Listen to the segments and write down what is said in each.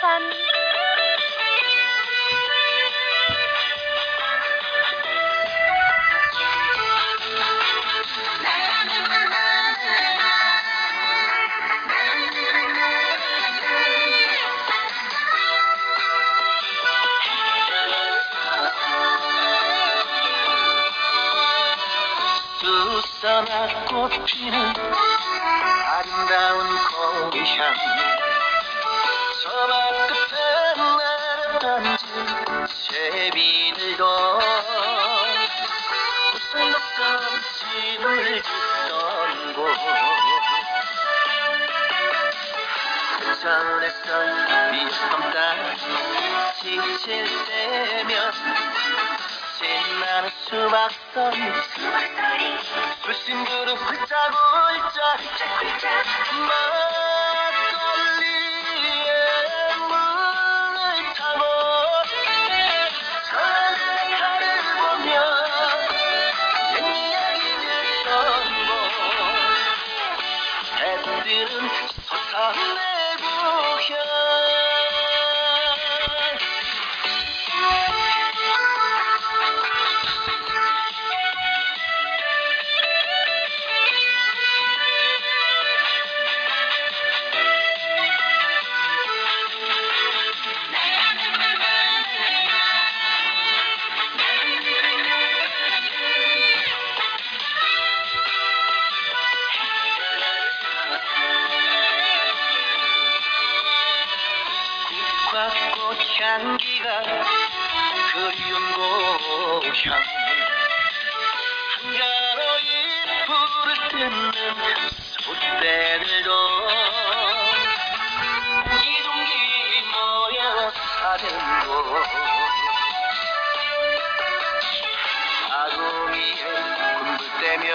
서산 수선화 꽃피는 아름다운 고향 서막 끝에 날아던진 제비들도 웃음없던 집을 짓던 곳 전에서 비섬다 지칠 때면 신나는 수박 소리 수신 그릇 훌짝 훌짝 막걸 곳 해뜨는 서산내 고향 국화꽃 향기가 그리운 고향. 한가로이 불을 뜯는 소떼들도 이동기 모여 사는 곳 아궁이에 군불대며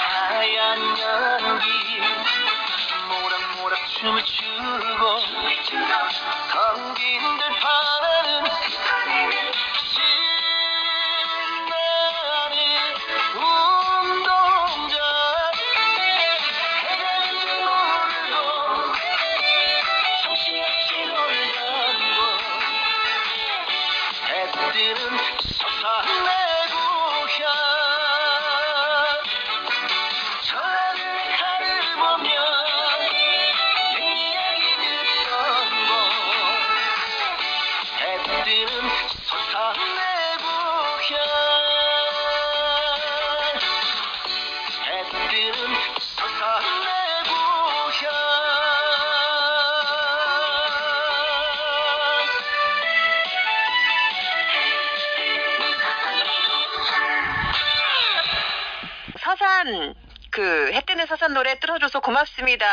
하얀 연기. 모락모락 춤을 추 해뜨는 서산 그 해 뜨는 서산 노래 들어줘서 고맙습니다.